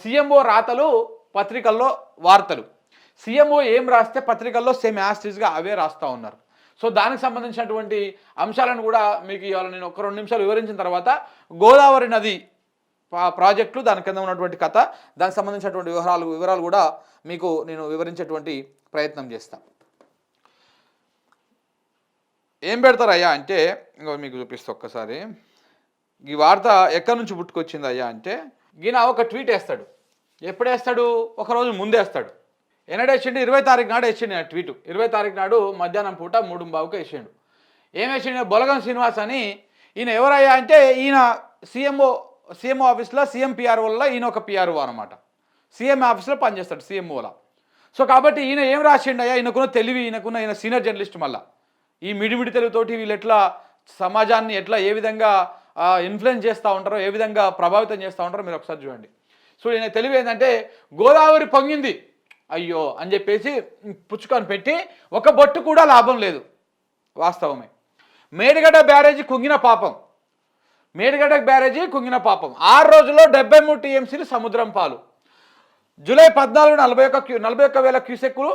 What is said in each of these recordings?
CMO రాతలు పత్రికల్లో వార్తలు. సీఎంఓ ఏం రాస్తే పత్రికల్లో సేమ్ యాస్టిస్గా అవే రాస్తూ ఉన్నారు. సో దానికి సంబంధించినటువంటి అంశాలను కూడా మీకు ఇవాళ నేను ఒక రెండు నిమిషాలు వివరించిన తర్వాత గోదావరి నది పా- ప్రాజెక్టులు దాని కింద ఉన్నటువంటి కథ దానికి సంబంధించినటువంటి వివరాలు వివరాలు కూడా మీకు నేను వివరించేటువంటి ప్రయత్నం చేస్తాను ఏం పెడతారయ్యా అంటే ఇంకో మీకు చూపిస్తా ఒక్కసారి. ఈ వార్త ఎక్కడి నుంచి పుట్టుకొచ్చింది అయ్యా అంటే ఈయన ఒక ట్వీట్ వేస్తాడు. ఎప్పుడు వేస్తాడు? ఒకరోజు ముందే వేస్తాడు. ఎన్నడు వేసిండు? ఇరవై తారీఖు నాడు వేసిండు ఆ ట్వీట్. ఇరవై తారీఖు నాడు మధ్యాహ్నం పూట మూడు బావుకు వేసిండు. ఏం వేసిండు? బొలగం శ్రీనివాస్ అని ఈయన ఎవరయ్యా అంటే ఈయన సీఎంఓ సీఎంఓ ఆఫీస్లో సీఎం పిఆర్ఓలో ఈయన ఒక పిఆర్ఓ అనమాట సీఎం ఆఫీస్లో పనిచేస్తాడు సీఎంఓలా. సో కాబట్టి ఈయన ఏం రాసిండయ్యా ఈయనకున్న తెలివి ఈయనకున్న ఈయన సీనియర్ జర్నలిస్ట్ మళ్ళా. ఈ మిడిమిడి తెలుగుతోటి వీళ్ళు ఎట్లా సమాజాన్ని ఎట్లా ఏ విధంగా ఇన్ఫ్లుయెన్స్ చేస్తూ ఉంటారో ఏ విధంగా ప్రభావితం చేస్తూ ఉంటారో మీరు ఒకసారి చూడండి. సో ఈయన తెలివి ఏంటంటే గోదావరి పొంగింది. అయ్యో అని చెప్పేసి పుచ్చుకొని పెట్టి ఒక బొట్టు కూడా లాభం లేదు వాస్తవమే. మేడిగడ్డ బ్యారేజీ కుంగిన పాపం. మేడిగడ్డ బ్యారేజీ కుంగిన పాపం. ఆరు రోజుల్లో డెబ్బై మూడు టీఎంసీలు సముద్రం పాలు. జూలై పద్నాలుగు నలభై ఒక్క క్యూ నలభై ఒక్క వేల క్యూసెక్లు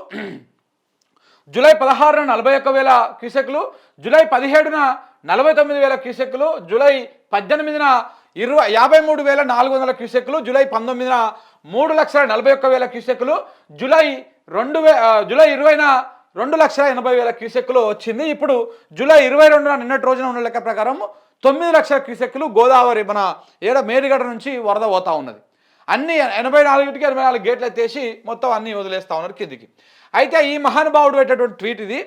జూలై పదహారున నలభై ఒక్క వేల క్యూసెక్లు జూలై పదిహేడున నలభై తొమ్మిది వేల క్యూసెక్లు జూలై పద్దెనిమిదిన ఇరవై యాభై మూడు వేల నాలుగు వందల క్యూసెక్లు జూలై పంతొమ్మిదిన మూడు లక్షల నలభై ఒక్క వేల క్యూసెక్లు జూలై రెండు వే జూలై ఇరవైన రెండు లక్షల ఎనభై వేల క్యూసెక్లు వచ్చింది. ఇప్పుడు జూలై ఇరవై రెండున నిన్నటి రోజున ఉన్న లెక్క ప్రకారం తొమ్మిది లక్షల క్యూసెక్లు గోదావరి మన ఏడ మేడిగడ్డ నుంచి వరద పోతా ఉన్నది. అన్ని ఎనభై నాలుగుకి ఎనభై నాలుగు గేట్లు ఎత్తేసి మొత్తం అన్ని వదిలేస్తా ఉన్నారు కిందికి. అయితే ఈ మహానుభావుడు పెట్టేటువంటి ట్వీట్ ఇది.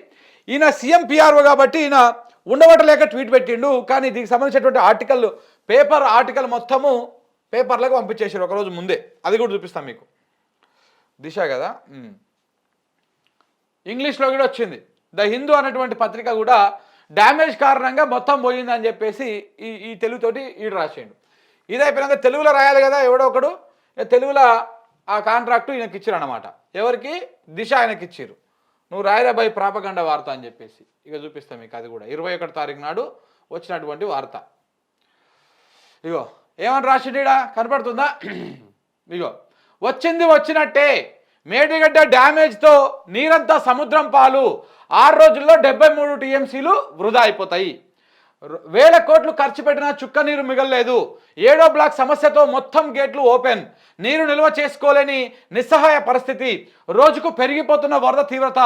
ఈయన సీఎం పిఆర్ఓ కాబట్టి ఈయన ఉండబట్టలేక ట్వీట్ పెట్టిండు. కానీ దీనికి సంబంధించినటువంటి ఆర్టికల్ పేపర్ ఆర్టికల్ మొత్తము పేపర్లకు పంపించేసారు ఒకరోజు ముందే. అది కూడా చూపిస్తాం మీకు. దిశ కదా? ఇంగ్లీష్లో కూడా వచ్చింది. ద హిందూ అనేటువంటి పత్రిక కూడా డ్యామేజ్ కారణంగా మొత్తం పోయిందని చెప్పేసి ఈ ఈ తెలుగుతోటి ఈడు రాసేయండు ఇది అయిపోయినాక తెలుగులో రాయాలి కదా ఎవడో ఒకడు. తెలుగులో ఆ కాంట్రాక్టు ఈయనకి ఇచ్చారు అనమాట ఎవరికి? దిశ ఆయనకి ఇచ్చారు నువ్వు రాయరాబాయి ప్రాపగండ వార్త అని చెప్పేసి. ఇక చూపిస్తాం మీకు అది కూడా. ఇరవై ఒకటి తారీఖు నాడు వచ్చినటువంటి వార్త. ఇగో ఏమని రాసిండీడా కనపడుతుందా? ఇగో వచ్చింది వచ్చినట్టే. మేడిగడ్డ డ్యామేజ్తో నీరంతా సముద్రం పాలు. ఆరు రోజుల్లో డెబ్బై మూడు టీఎంసీలు వృధా అయిపోతాయి. వేల కోట్లు ఖర్చు పెట్టినా చుక్క నీరు మిగలలేదు. ఏడో బ్లాక్ సమస్యతో మొత్తం గేట్లు ఓపెన్. నీరు నిల్వ చేసుకోలేని నిస్సహాయ పరిస్థితి. రోజుకు పెరిగిపోతున్న వరద తీవ్రత.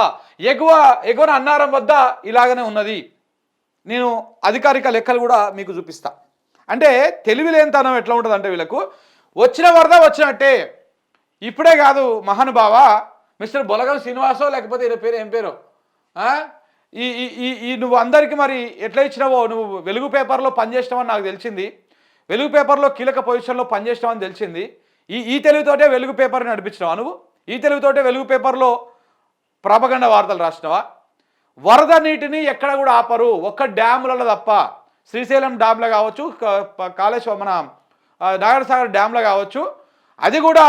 ఎగువ ఎగువన అన్నారం వద్ద ఇలాగనే ఉన్నది. నేను అధికారిక లెక్కలు కూడా మీకు చూపిస్తా. అంటే తెలివి లేనితనం ఎట్లా ఉంటుంది అంటే వీళ్ళకు వచ్చిన వరద వచ్చినట్టే. ఇప్పుడే కాదు మహానుభావ మిస్టర్ బొలగం శ్రీనివాసో లేకపోతే ఈయన పేరు ఏం పేరు? ఈ ఈ ఈ నువ్వు అందరికీ మరి ఎట్లా ఇచ్చినావో నువ్వు వెలుగు పేపర్లో పనిచేసినావని నాకు తెలిసింది. వెలుగు పేపర్లో కీలక పొజిషన్లో పనిచేసినావని తెలిసింది. ఈ ఈ తెలుగుతోటే వెలుగు పేపర్ నడిపించినావా నువ్వు? ఈ తెలుగుతోటే వెలుగు పేపర్లో ప్రాపగండ వార్తలు రాసినావా? వరద నీటిని ఎక్కడ కూడా ఆపరు. ఒక్క డ్యాములలో తప్ప. శ్రీశైలం డ్యామ్లో కావచ్చు కాళేశ్వర కాళేశ్వరం మన నాగరసాగర్ డ్యామ్లో కావచ్చు. అది కూడా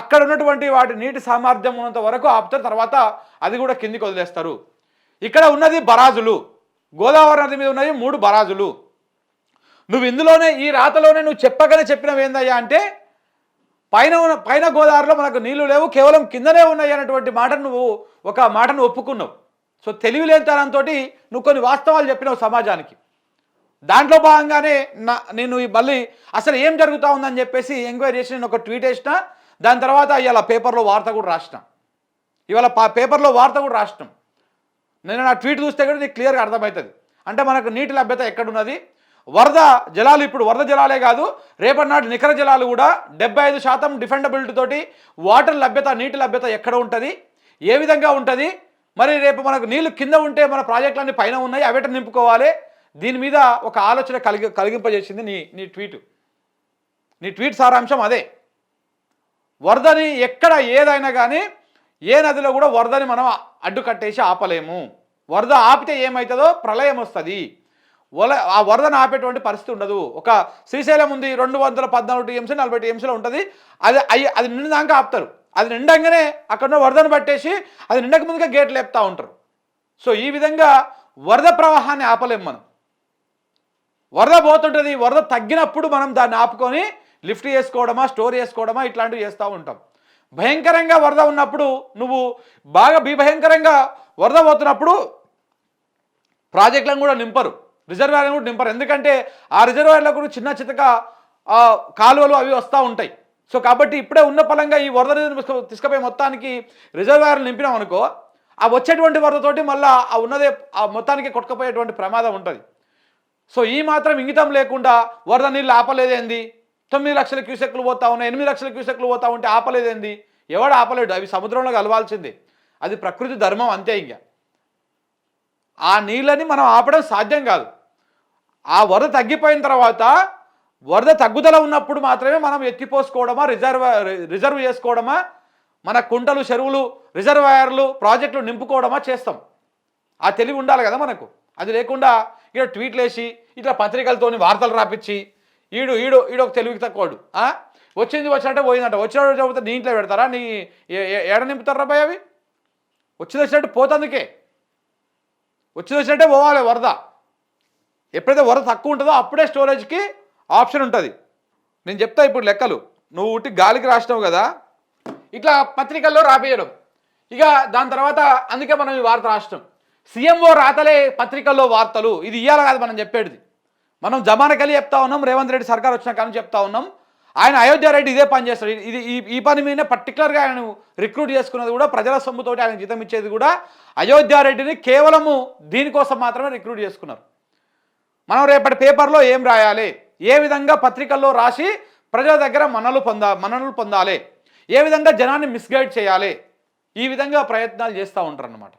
అక్కడ ఉన్నటువంటి వాటి నీటి సామర్థ్యం ఉన్నంత వరకు ఆపుతారు. తర్వాత అది కూడా కిందికి వదిలేస్తారు. ఇక్కడ ఉన్నది బరాజులు. గోదావరి నది మీద ఉన్నది మూడు బరాజులు. నువ్వు ఇందులోనే ఈ రాతలోనే నువ్వు చెప్పగానే చెప్పినవి ఏందయ్యా అంటే పైన ఉన్న పైన గోదావరిలో మనకు నీళ్ళు లేవు కేవలం కిందనే ఉన్నాయి అన్నటువంటి మాటను నువ్వు ఒక మాటను ఒప్పుకున్నావు. సో తెలివి లేనితనంతో నువ్వు కొన్ని వాస్తవాలు చెప్పినావు సమాజానికి. దాంట్లో భాగంగానే నా నేను మళ్ళీ అసలు ఏం జరుగుతూ ఉందని చెప్పేసి ఎంక్వైరీ చేసి నేను ఒక ట్వీట్ వేసిన దాని తర్వాత ఇవాళ పేపర్లో వార్త కూడా రాసిన. ఇవాళ పేపర్లో వార్త కూడా రాసినాం. నేను నా ట్వీట్ చూస్తే కూడా నీకు క్లియర్గా అర్థమవుతుంది. అంటే మనకు నీటి లభ్యత ఎక్కడున్నది? వరద జలాలు ఇప్పుడు వరద జలాలే కాదు రేపటి నాటి నికర జలాలు కూడా డెబ్బై ఐదు శాతం డిఫెండబిలిటీ తోటి వాటర్ లభ్యత నీటి లభ్యత ఎక్కడ ఉంటుంది? ఏ విధంగా ఉంటుంది? మరి రేపు మనకు నీళ్ళు కింద ఉంటే మన ప్రాజెక్టులన్నీ పైన ఉన్నాయి అవేట నింపుకోవాలి? దీని మీద ఒక ఆలోచన కలిగి కలిగింపజేసింది నీ నీ ట్వీట్. నీ ట్వీట్ సారాంశం అదే. వరదని ఎక్కడ ఏదైనా కానీ ఏ నదిలో కూడా వరదని మనం అడ్డు కట్టేసి ఆపలేము. వరద ఆపితే ఏమవుతుందో ప్రళయం వస్తుంది. వల ఆ వరదను ఆపేటువంటి పరిస్థితి ఉండదు. ఒక శ్రీశైలం ఉంది రెండు వందల పద్నాలుగు టీఎంసీ నలభై టీఎంసీలో ఉంటుంది. అది అయ్యి అది నిండాక ఆపుతారు. అది నిండంగానే అక్కడ ఉన్న వరదను పట్టేసి అది నిండక ముందుగా గేట్లు లేపుతూ ఉంటారు. సో ఈ విధంగా వరద ప్రవాహాన్ని ఆపలేము మనం. వరద పోతుంటుంది వరద తగ్గినప్పుడు మనం దాన్ని ఆపుకొని లిఫ్ట్ చేసుకోవడమా స్టోర్ చేసుకోవడమా ఇట్లాంటివి చేస్తూ ఉంటాం. భయంకరంగా వరద ఉన్నప్పుడు నువ్వు బాగా భయంకరంగా వరద పోతున్నప్పుడు ప్రాజెక్టులను కూడా నింపరు. రిజర్వాయర్లను కూడా నింపరు. ఎందుకంటే ఆ రిజర్వాయర్లో కూడా చిన్న చితక కాలువలు అవి వస్తూ ఉంటాయి. సో కాబట్టి ఇప్పుడే ఉన్న పలంగా ఈ వరద నీరు తీసుకుపోయే తీసుకుపోయి మొత్తానికి రిజర్వాయర్లు నింపినాం అనుకో ఆ వచ్చేటువంటి వరదతోటి మళ్ళీ ఆ ఉన్నదే ఆ మొత్తానికి కొట్టుకుపోయేటువంటి ప్రమాదం ఉంటుంది. సో ఈ మాత్రం ఇంగితం లేకుండా వరద నీళ్ళు ఆపలేదేంది? తొమ్మిది లక్షల క్యూసెక్లు పోతా ఉన్నాయి ఎనిమిది లక్షల క్యూసెక్లు పోతా ఉంటే ఆపలేదేంది? ఎవడు ఆపలేడు అవి సముద్రంలో కలవాల్సిందే. అది ప్రకృతి ధర్మం అంతే ఇంకా. ఆ నీళ్ళని మనం ఆపడం సాధ్యం కాదు. ఆ వరద తగ్గిపోయిన తర్వాత వరద తగ్గుదల ఉన్నప్పుడు మాత్రమే మనం ఎత్తిపోసుకోవడమా రిజర్వ్ రిజర్వ్ చేసుకోవడమా? మన కుంటలు చెరువులు రిజర్వాయర్లు ప్రాజెక్టులు నింపుకోవడమా చేస్తాం. ఆ తెలివి ఉండాలి కదా మనకు. అది లేకుండా ఇక్కడ ట్వీట్లు వేసి ఇట్లా పత్రికలతోని వార్తలు రాపిచ్చి ఈడు ఈడు ఈడు ఒక తెలివికి తక్కువడు. ఆ? వచ్చింది వచ్చినట్టే పోయిందంట. వచ్చినట్టు చెబితే నీ ఇంట్లో పెడతారా? నీ ఏ- ఏడ నింపుతారా రాబాయ్ అవి? వచ్చింది వచ్చినట్టు పోతందుకే. వచ్చింది వచ్చినట్టే పోవాలి వరద. ఎప్పుడైతే వరద తక్కువ ఉంటుందో అప్పుడే స్టోరేజ్కి ఆప్షన్ ఉంటుంది. నేను చెప్తా ఇప్పుడు లెక్కలు. నువ్వు ఉట్టి గాలికి రాసినావు కదా ఇట్లా పత్రికల్లో రాపేయడం ఇక దాని తర్వాత అందుకే మనం ఈ వార్త రాష్ట్రం సీఎంఓ రాతలే పత్రికల్లో వార్తలు. ఇది ఇయ్యాలి కాదు మనం చెప్పేది మనం జమానకలి చెప్తా ఉన్నాం రేవంత్ రెడ్డి సర్కార్ వచ్చిన కానీ చెప్తా ఉన్నాం. ఆయన అయోధ్య రెడ్డి ఇదే పని చేస్తాడు. ఇది ఈ ఈ పని మీదనే పర్టికులర్గా ఆయన రిక్రూట్ చేసుకున్నది కూడా ప్రజల సొమ్ముతోటి ఆయన జీతం ఇచ్చేది కూడా అయోధ్య రెడ్డిని కేవలము దీనికోసం మాత్రమే రిక్రూట్ చేసుకున్నారు. మనం రేపటి పేపర్లో ఏం రాయాలి? ఏ విధంగా పత్రికల్లో రాసి ప్రజల దగ్గర మనలు పొందా మనలు పొందాలి? ఏ విధంగా జనాన్ని మిస్గైడ్ చేయాలి? ఈ విధంగా ప్రయత్నాలు చేస్తూ ఉంటారు అన్నమాట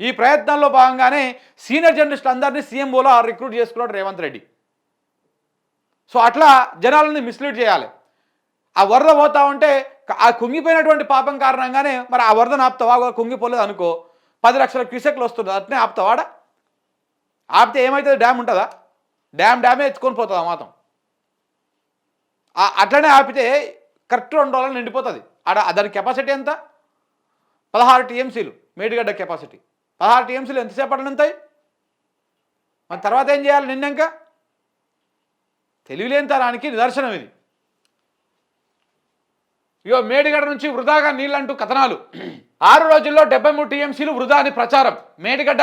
ఈ ప్రయత్నంలో భాగంగానే సీనియర్ జర్నలిస్టులు అందరినీ సీఎంఓలో రిక్రూట్ చేసుకున్నాడు రేవంత్ రెడ్డి. సో అట్లా జనాలని మిస్లీడ్ చేయాలి. ఆ వరద పోతా ఉంటే ఆ కుంగిపోయినటువంటి పాపం కారణంగానే మరి ఆ వరదను ఆపుతావా? కుంగిపోలేదు అనుకో. పది లక్షల క్యూసెక్లు వస్తుంది. అట్నే ఆపుతావాడా? ఆపితే ఏమవుతుంది డ్యామ్ ఉంటుందా? డ్యామ్ డ్యామే ఎత్తుకొని పోతుంది ఆ మాత్రం అట్లనే ఆపితే కరెక్ట్ రెండు రోజులు నిండిపోతుంది. ఆడ దాని కెపాసిటీ ఎంత? పదహారు టీఎంసీలు మేడిగడ్డ కెపాసిటీ. పదహారు టీఎంసీలు ఎంతసేపటి నింతాయి మరి తర్వాత ఏం చేయాలి నిన్నాక? తెలివిలేని తరానికి నిదర్శనం ఇది. ఇగో మేడిగడ్డ నుంచి వృధాగా నీళ్ళంటూ కథనాలు. ఆరు రోజుల్లో డెబ్బై మూడు టీఎంసీలు వృధా అని ప్రచారం. మేడిగడ్డ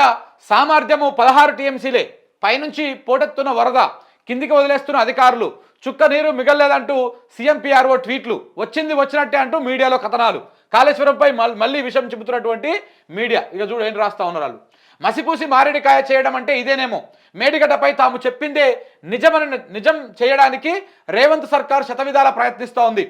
సామర్థ్యము పదహారు టీఎంసీలే. పైనుంచి పోటెత్తున్న వరద కిందికి వదిలేస్తున్న అధికారులు. చుక్క నీరు మిగల్లేదంటూ సీఎంపీఆర్ఓ ట్వీట్లు. వచ్చింది వచ్చినట్టే అంటూ మీడియాలో కథనాలు. కాళేశ్వరంపై మల్- మళ్ళీ విషయం చెబుతున్నటువంటి మీడియా. ఇక చూడు ఏంటి రాస్తా ఉన్నారు వాళ్ళు. మసిపూసి మారేడికాయ చేయడం అంటే ఇదేనేమో. మేడిగడ్డపై తాము చెప్పిందే నిజమని నిజం చేయడానికి రేవంత్ సర్కార్ శతవిధాల ప్రయత్నిస్తూ ఉంది.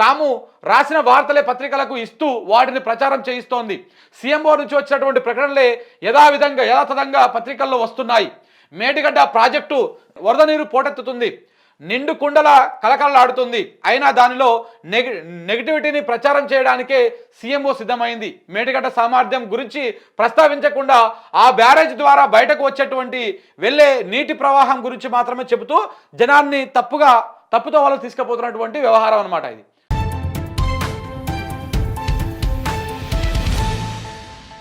తాము రాసిన వార్తలే పత్రికలకు ఇస్తూ వాటిని ప్రచారం చేయిస్తోంది. సీఎంఓ నుంచి వచ్చినటువంటి ప్రకటనలే యథావిధంగా యథాతథంగా పత్రికల్లో వస్తున్నాయి. మేడిగడ్డ ప్రాజెక్టు వరద నీరు పోటెత్తుతుంది. నిండు కుండల కలకలలాడుతుంది. అయినా దానిలో నెగి నెగిటివిటీని ప్రచారం చేయడానికే సీఎంఓ సిద్ధమైంది. మేటిగడ్డ సామర్థ్యం గురించి ప్రస్తావించకుండా ఆ బ్యారేజ్ ద్వారా బయటకు వచ్చేటువంటి వెళ్ళే నీటి ప్రవాహం గురించి మాత్రమే చెబుతూ జనాన్ని తప్పుగా తప్పుతో వాళ్ళు తీసుకుపోతున్నటువంటి వ్యవహారం అనమాట ఇది.